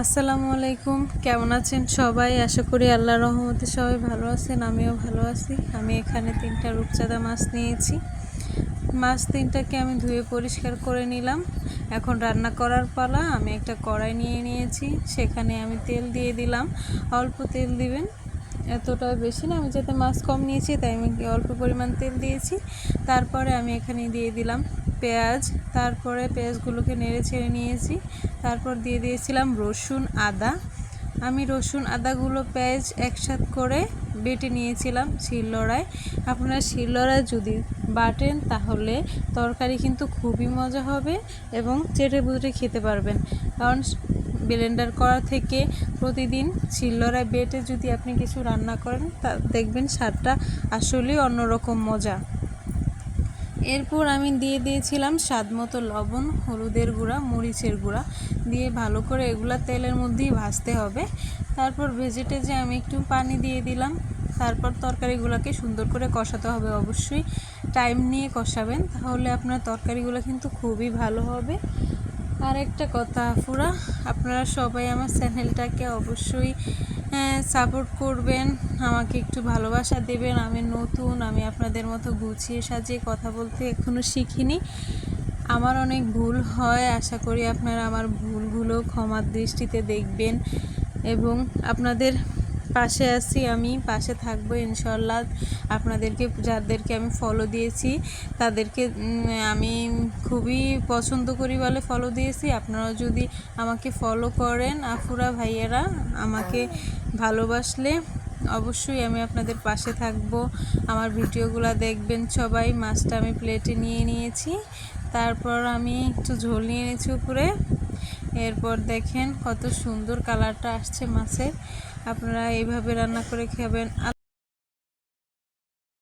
আসসালামু আলাইকুম। কেমন আছেন সবাই? আশা করি আল্লাহ রহমতে সবাই ভালো আছেন, আমিও ভালো আছি। আমি এখানে তিনটা রূপচাঁদা মাছ নিয়েছি। মাছ তিনটাকে আমি ধুয়ে পরিষ্কার করে নিলাম। এখন রান্না করার পালা, আমি একটা কড়াই নিয়ে নিয়েছি। সেখানে আমি তেল দিয়ে দিলাম। অল্প তেল দিবেন। এতটা বেশি না, আমি যাতে মাছ কম নিয়েছি, তাই আমি অল্প পরিমাণ তেল দিয়েছি। তারপরে আমি এখানে দিয়ে দিলাম পেঁয়াজ, তারপরে পেঁয়াজগুলোকে নেড়ে ছেড়ে নিয়েছি। তারপর দিয়ে দিয়েছিলাম রসুন আদা। আমি রসুন আদাগুলো পেঁয়াজ একসাথ করে বেটে নিয়েছিলাম শিলনোড়ায়। আপনারা শিলনোড়ায় যদি বাটেন তাহলে তরকারি কিন্তু খুবই মজা হবে এবং চেটে বুটে খেতে পারবেন। কারণ ব্লেন্ডার করা থেকে প্রতিদিন শিলনোড়ায় বেটে যদি আপনি কিছু রান্না করেন, তা দেখবেন স্বাদটা আসলেই অন্যরকম মজা। এরপর আমি দিয়ে দিয়েছিলাম স্বাদ মতো লবণ, হলুদের গুঁড়া, মরিচের গুঁড়া। দিয়ে ভালো করে এগুলা তেলের মধ্যেই ভাজতে হবে। তারপর ভেজে টেজে আমি একটু পানি দিয়ে দিলাম। তারপর তরকারিগুলোকে সুন্দর করে কষাতে হবে। অবশ্যই টাইম নিয়ে কষাবেন, তাহলে আপনার তরকারিগুলো কিন্তু খুবই ভালো হবে। আর একটা কথা ফুরা আপনারা সবাই আমার চ্যানেলটাকে অবশ্যই সাপোর্ট করবেন, আমাকে একটু ভালোবাসা দেবেন, আমি নতুন, আমি আপনাদের মতো গুছিয়ে সাজিয়ে কথা বলতে এখনও শিখিনি। আমার অনেক ভুল হয়, আশা করি আপনারা আমার ভুলগুলো ক্ষমার দৃষ্টিতে দেখবেন এবং আপনাদের পাশে আছি আমি, পাশে থাকব ইনশাল্লাহ আপনাদেরকে, যাদেরকে আমি ফলো দিয়েছি, তাদেরকে আমি খুবই পছন্দ করি বলে ফলো দিয়েছি। আপনারাও যদি আমাকে ফলো করেন, আফুরা ভাইয়েরা আমাকে ভালোবাসলে অবশ্যই আমি আপনাদের পাশে থাকব। আমার ভিডিওগুলো দেখবেন সবাই। মাছটা আমি প্লেটে নিয়ে নিয়েছি। তারপর আমি একটু ঝোল নিয়ে নিয়েছি উপরে। এরপর দেখেন কত সুন্দর কালারটা আসছে মাছের। আপনারা এইভাবে রান্না করে খাবেন।